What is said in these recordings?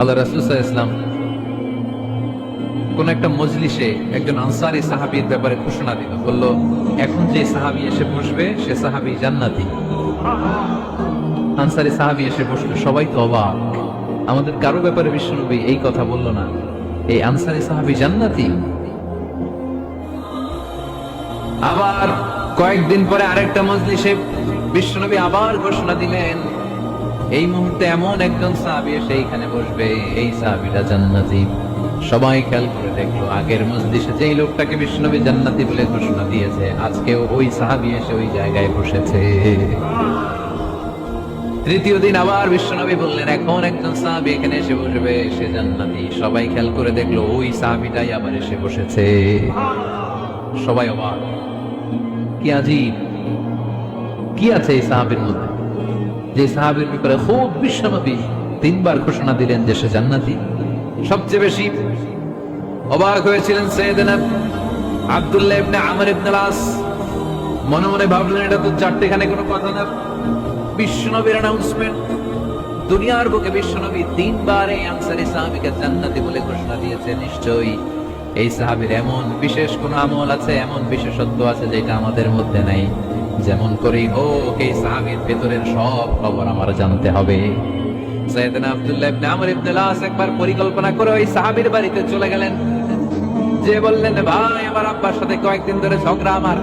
আল্লাহ রাসুসাহ ইসলাম কোন একটা মজলিসে একজন আনসারি সাহাবীর ব্যাপারে ঘোষণা দিল। বলল, এখন যে সাহাবী এসে বসবে, সে সাহাবী জান্নাতি। আনসারি সাহাবী এসে বসল, সবাই তো অবাক। আমাদের কারও ব্যাপারে বিশ্বনবী এই কথা বলল না। এই আনসারি সাহাবী জান্নাতি? আবার কয়েকদিন পরে আরেকটা মজলিসে বিশ্বনবী আবার ঘোষণা দিলেন এই মুহূর্তে এমন একজন সাহাবী এসে এইখানে বসবে, এই সাহাবীটা জান্নাতি। সবাই খেয়াল করে দেখল, আগের মজলিসে যেই লোকটাকে বিষ্ণবী জান্নাতি বলে ঘোষণা দিয়েছে, আজকেও ওই সাহাবী এসে ওই জায়গায় বসেছে। তৃতীয় দিন আবার বিশ্বনবী বললেন, এখন একজন সাহাবী এখানে এসে বসবে, সে জান্নাতি। সবাই খেয়াল করে দেখল, ওই সাহাবিটাই আবার এসে বসেছে। সবাই অবাক। কি আজীব। কি আছে এই সাহাবীর মধ্যে? যে সাহাবীর ব্যাপারে খুব বিশ্বনবী তিনবার ঘোষণা দিলেন যে সে জান্নাতি। সবচেয়ে বেশি অবাক হয়েছিলেন সৈয়দনা আব্দুল্লাহ ইবনে আমর ইবনে আস মনে মনে ভাবলেন, এটা তো কোনো কথা না। বিশ্বনবীর অ্যানাউন্সমেন্ট দুনিয়ার বুকে বিশ্বনবী তিনবার আনসারি সাহাবীকে জান্নাতি বলে ঘোষণা দিয়েছে, নিশ্চয়ই। এই সাহাবীর এমন বিশেষ কোন আমল আছে, এমন বিশেষত্ব আছে যেটা আমাদের মধ্যে নাই। যেমন করেই হোক, এই সাহাবীর ভেতরের সব খবর আমার জানতে হবে। একবার পরিকল্পনা করে ওই বাড়িতে চলে গেলেন। যে বললেন, ভাই, আমার আব্বার সাথে কয়েকদিন ধরে আমার।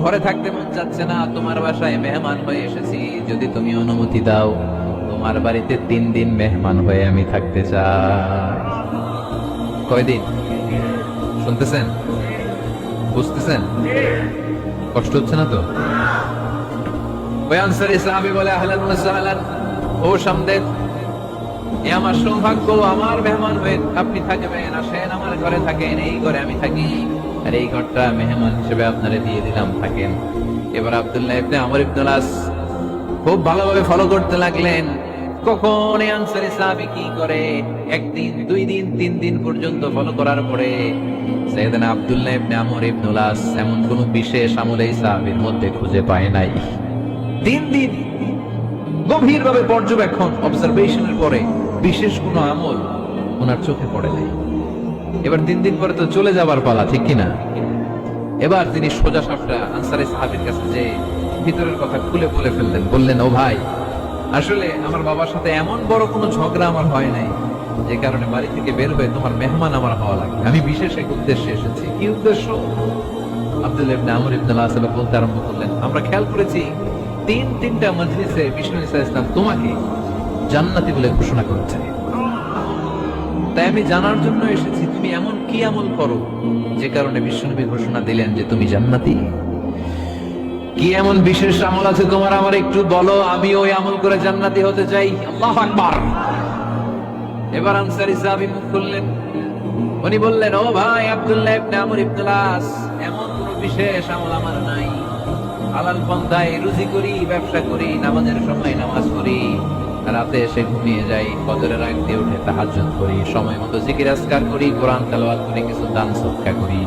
ঘরে থাকতে মন যাচ্ছে না, তোমার বাসায় মেহমান হয়ে এসেছি। যদি তুমি অনুমতি দাও, তোমার বাড়িতে তিন দিন মেহমান হয়ে আমি থাকতে চাই। কয়দিন? শুনতেছেন? বুঝতেছেন? কষ্ট হচ্ছে না তো? সাহাবী বলে আহলান ও এ আমার সৌভাগ্য, আমার মেহমান হয়ে আপনি থাকবেন, আসেন আমার ঘরে থাকেন, এই ঘরে আমি থাকি। আর এই ঘরটা মেহমান হিসেবে আপনারে দিয়ে দিলাম, থাকেন। এবার আব্দুল্লাহ ইবনে আমর ইবনে আস খুব ভালোভাবে ফলো করতে লাগলেন। কখন আনসারি সাহাবী কি করে? একদিন, দুই দিন তিন দিন পর্যন্ত ফলো করার পরে সৈয়দনা আব্দুল্লাহ ইবনে আমর ইবনে আস এমন কোন বিশেষ আমল এই সাহাবীর মধ্যে খুঁজে পায় নাই। তিন দিন গভীরভাবে পর্যবেক্ষণ, অবজারভেশনের পরে বিশেষ কোন আমল ওনার চোখে পড়ে নাই। এবার তিন দিন পরে তো চলে যাবার পালা, ঠিক কিনা? এবার তিনি সোজা সাপটা আনসারি সাহাবির কাছে যে ভিতরের কথা খুলে বলে ফেললেন, বললেন, ও ভাই, আসলে আমার বাবার সাথে এমন বড় কোনো ঝগড়া আমার হয় নাই। যে কারণে বাড়ি থেকে বের হয়ে তোমার মেহমান আমার হওয়া লাগবে। আমি বিশেষ এক উদ্দেশ্যে এসেছি। কি উদ্দেশ্য? আব্দুল ইবনে আমর ইবনে সাল্লাল্লাহু বলতে আরম্ভ করলেন, আমরা খেয়াল করেছি তিন তিনটা মজলিসে বিষ্ণু ইসা ইসলাম তোমাকে জান্নাতি বলে ঘোষণা তাই আমি জানার জন্য এসেছি, তুমি এমন কি আমল করো যে কারণে বিশ্বনবী ঘোষণা দিলেন যে তুমি জান্নাতি? কি এমন বিশেষ আমল আছে তোমার? আমার একটু বলো আমি ওই আমল করে জান্নাতি হতে চাই। আল্লাহ আকবার। এবার আনসারি সাহাবী মুখ খুললেন উনি বললেন, ও ভাই আব্দুল্লাহ ইবনে আমর ইবনে আস এমন কোন বিশেষ আমল আমার নাই। হালাল পন্থায় রুজি করি, ব্যবসা করি, নামাজের সময় নামাজ করি রাতে এসে ঘুমিয়ে যাই, ফজরের আগ দিয়ে উঠে তাহাজ্জুদ করি, সময় মতো জিকির আজকার করি, কোরআন তেলাওয়াত করি, কিছু দান সদকা করি।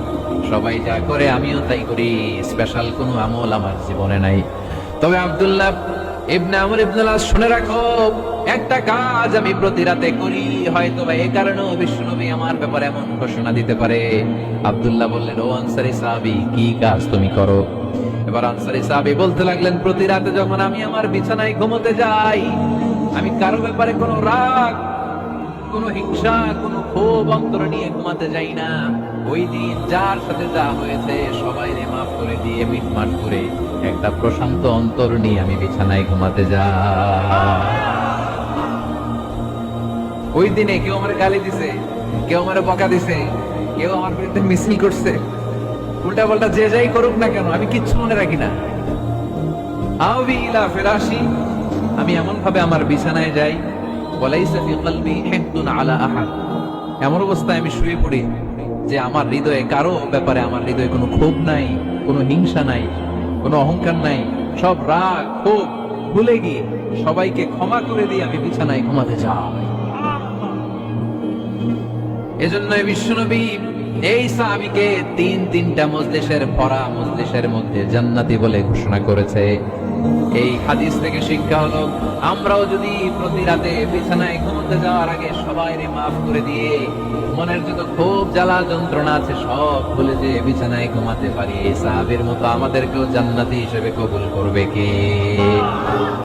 সবাই যা করে আমিও তাই করি স্পেশাল কোনো আমল আমার জীবনে নাই। তবে আব্দুল্লাহ ইবনে আমর ইবনে আস শুনে রাখো একটা কাজ আমি প্রতি রাতে করি হয়তো বা এই কারণেও বিশ্বনবী আমার ব্যাপারে এমন ঘোষণা দিতে পারে। আব্দুল্লাহ বললেন, ও আনসারি সাহাবি, কি কাজ তুমি করো? এবার আনসারি সাহাবী বলতে লাগলেন, প্রতি রাতে যখন আমি আমার বিছানায় ঘুমোতে যাই, আমি কারও ব্যাপারে কোনো রাগ, কোনো হিংসা, কোনো ক্ষোভ অন্তর নিয়ে ঘুমাতে যাই না। ওই দিন যার সাথে যা হয়েছে, সবাই মাফ করে দিয়ে মিটমাট করে একটা প্রশান্ত অন্তর নিয়ে আমি বিছানায় ঘুমাতে যাই। ওই দিনে কেউ আমার গালি দিছে, কেউ আমার বকা দিছে, কেউ আমার বিরুদ্ধে মিছিল করছে। উল্টা পাল্টা যে যাই করুক না কেন, আমি কিচ্ছু মনে রাখি না। ইলা আমি এমন ভাবে আমার বিছানায় যাই ফি কলবি আলা আহাদ। এমন অবস্থায় আমি শুয়ে পড়ি যে আমার হৃদয়ে কারও ব্যাপারে আমার হৃদয়ে কোনো ক্ষোভ নাই, কোনো হিংসা নাই, কোনো অহংকার নাই, সব রাগ, ক্ষোভ ভুলে গিয়ে সবাইকে ক্ষমা করে দিয়ে আমি বিছানায় ঘুমাতে যাই এজন্য বিশ্বনবী এই সাহাবীকে তিন তিনটা মধ্যে জান্নাতি বলে ঘোষণা করেছে। এই হাদিস থেকে শিক্ষা হলো, আমরাও যদি প্রতি রাতে বিছানায় ঘুমোতে যাওয়ার আগে সবাই মাফ করে দিয়ে মনের যত খুব জ্বালা, যন্ত্রণা আছে সব ভুলে যে বিছানায় ঘুমাতে পারি। এই সাহাবের মতো আমাদেরকেও জান্নাতি হিসেবে কবুল করবে কে?